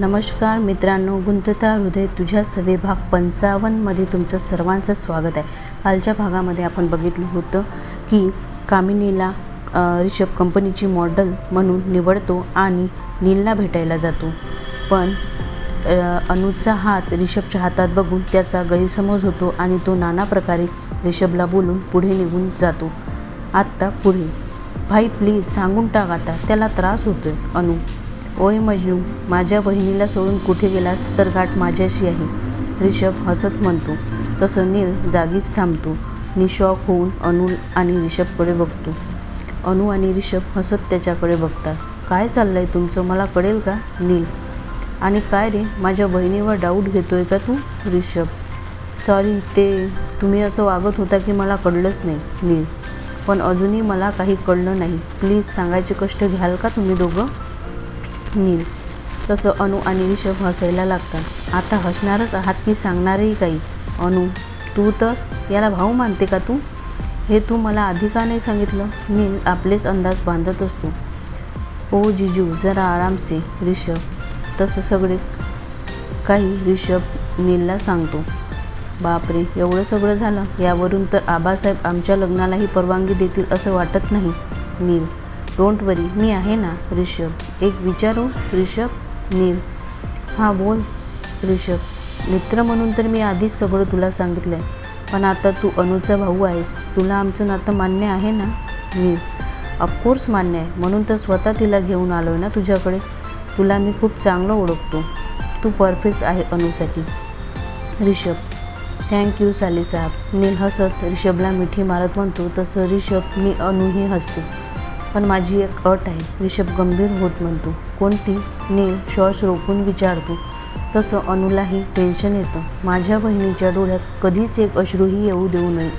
नमस्कार मित्रांनो गुंतता हृदय तुझ्या सवे भाग पंचावन्नमध्ये तुमचं सर्वांचं स्वागत आहे. कालच्या भागामध्ये आपण बघितलं होतं की कामिनीला रिषभ कंपनीची मॉडल म्हणून निवडतो आणि नीलला भेटायला जातो. पण अनुजचा हात रिषभच्या हातात बघून त्याचा गैरसमज होतो आणि तो नाना प्रकारे रिषभला बोलून पुढे निघून जातो. आत्ता पुढे. भाई प्लीज सांगून टाक आता. त्याला त्रास होतोय अनु. ओय मजनू माझ्या बहिणीला सोडून कुठे गेलास तर गाठ माझ्याशी आहे. रिषभ हसत म्हणतो तसं नील जागीच थांबतो. निशॉक होऊन अनु आणि रिषभकडे बघतो. अनु आणि रिषभ हसत त्याच्याकडे बघतात. काय चाललं आहे तुमचं? मला कळेल का? नील. आणि काय रे? माझ्या बहिणीवर डाऊट घेतोय का तू? रिषभ सॉरी ते तुम्ही असं वागत होता की मला कळलंच नाही. नील. पण अजूनही मला काही कळलं नाही. प्लीज सांगायचे कष्ट घ्याल का तुम्ही दोघं? नील. तसं अनु आणि रिषभ हसायला लागतात. आता हसणारच आहात की सांगणारही काही. अनु तू तर याला भाऊ मानते का तू? हे तू मला आधी का नाही सांगितलं? नील आपलेच अंदाज बांधत असतो. ओ जिजू जरा आरामसे रिषभ. तसं सगळे काही रिषभ नीलला सांगतो. बापरे एवढं सगळं झालं? यावरून तर आबासाहेब आमच्या लग्नालाही परवानगी देतील असं वाटत नाही. नील फ्रोंटवरी. मी आहे ना रिषभ एक विचारू रिषभ नील. हां बोल रिषभ मित्र म्हणून तर मी आधीच सगळं तुला सांगितलं आहे पण आता तू अनुचा भाऊ आहेस. तुला आमचं नातं मान्य आहे ना? नील. ऑफकोर्स मान्य आहे. म्हणून तर स्वतः तिला घेऊन आलो आहे ना तुझ्याकडे? तुला मी खूप चांगलं ओळखतो. तू परफेक्ट आहे अनुसाठी. रिषभ थँक्यू साली साहेब. नील हसत रिषभला मिठी मारत म्हणतो तसं रिषभ मी अनुही हसते. पण माझी एक अट आहे. रिषभ गंभीर होत म्हणतो. कोणती नील श्वास रोखून विचारतो. तसं अनुलाही टेन्शन येतं. माझ्या बहिणीच्या डोळ्यात कधीच एक अश्रूही येऊ देऊ नये.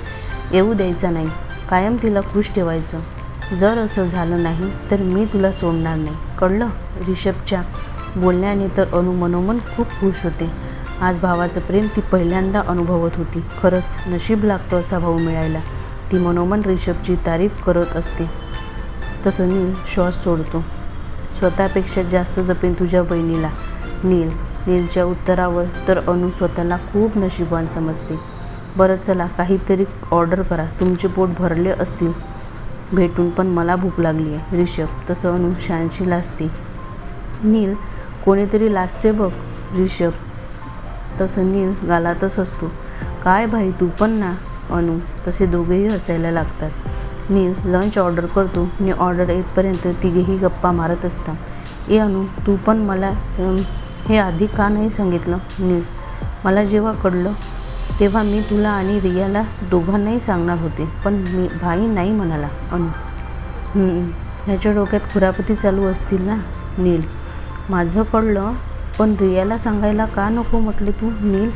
येऊ द्यायचा नाही. कायम तिला खुश ठेवायचं. जर असं झालं नाही तर मी तुला सोडणार नाही. कळलं? रिषभच्या बोलण्याने तर अनु मनोमन खूप खुश होते. आज भावाचं प्रेम ती पहिल्यांदा अनुभवत होती. खरंच नशीब लागतं असा भाऊ मिळायला. ती मनोमन रिषभची तारीफ करत असते. तसं नील श्वास सोडतो. स्वतःपेक्षा जास्त जपेन तुझ्या बहिणीला. नील नीलच्या उत्तरावर तर अनु स्वतःला खूप नशिबान समजते. बरं चला काहीतरी ऑर्डर करा. तुमचे पोट भरले असतील. भेटून पण मला भूक लागली आहे रिषभ तसं अनु शहाऐंशी लाजते. नील कोणीतरी लाजते बघ. रिषभ तसं नील गालातच असतो. काय भाई तू पण ना. अनु तसे दोघेही हसायला लागतात. नील लंच ऑर्डर करतो. आणि ऑर्डर येतपर्यंत तिघेही गप्पा मारत असतात. ए अनु तू पण मला हे आधी का नाही सांगितलं? नील मला जेव्हा कळलं तेव्हा मी तुला आणि रियाला दोघांनाही सांगणार होते पण मी भाई नाही म्हणाला. अनु ह्याच्या डोक्यात खुरापती चालू असतील ना? नील माझं कळलं पण रियाला सांगायला का नको म्हटलं तू? नील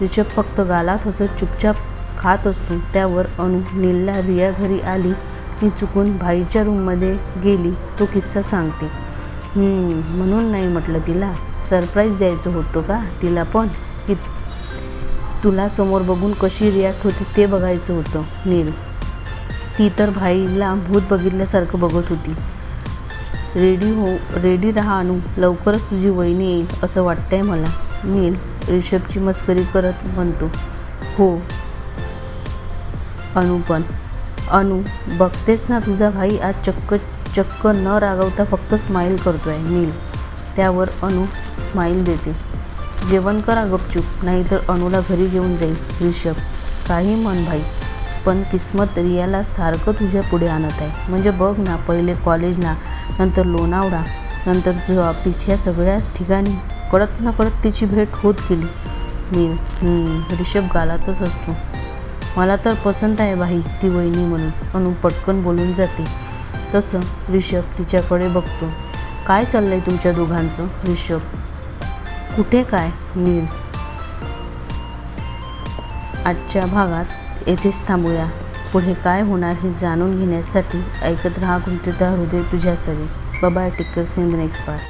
रिचप फक्त गालात हसत चुपचाप खात असतो. त्यावर अनु नीलला रिया घरी आली. मी चुकून भाईच्या रूममध्ये गेली. तो किस्सा सांगते. म्हणून नाही म्हटलं तिला. सरप्राईज द्यायचं होतं का तिला पण? की तुला समोर बघून कशी रिॲक्ट होती ते बघायचं होतं नील. ती तर भाईला भूत बघितल्यासारखं बघत होती. रेडी हो रेडी राहा अनु. लवकरच तुझी वहिनी येईल असं वाटतंय मला नील रिषभची मस्करी करत म्हणतो. हो अनु पण. अनु बघतेस ना तुझा भाई आज चक्क चक्क न रागवता फक्त स्माईल करतोय नील. त्यावर अनु स्माईल देते. जेवण करा गपचूप नाहीतर अनुला घरी घेऊन जाईल रिषभ काही म्हण भाई पण किस्मत रियाला सारखं तुझ्या पुढे आणत आहे. म्हणजे बघ ना पहिले कॉलेजला नंतर लोणावळा नंतर तुझं ऑफिस ह्या सगळ्या ठिकाणी कळत ना कळत तिची भेट होत गेली. मी रिषभ गालातच असतो. मला तर पसंत आहे भाई ती वहिनी म्हणून. अनु पटकन बोलून जाते. तसं रिषभ तिच्याकडे बघतो. काय चाललंय तुमच्या दोघांचं रिषभ कुठे काय नील? आजच्या भागात येथेच थांबूया. पुढे काय होणार हे जाणून घेण्यासाठी ऐकत राहा गुंतता हृदय तुझ्या सवे बाबा टिकर सिंग नेक्स्ट पार्ट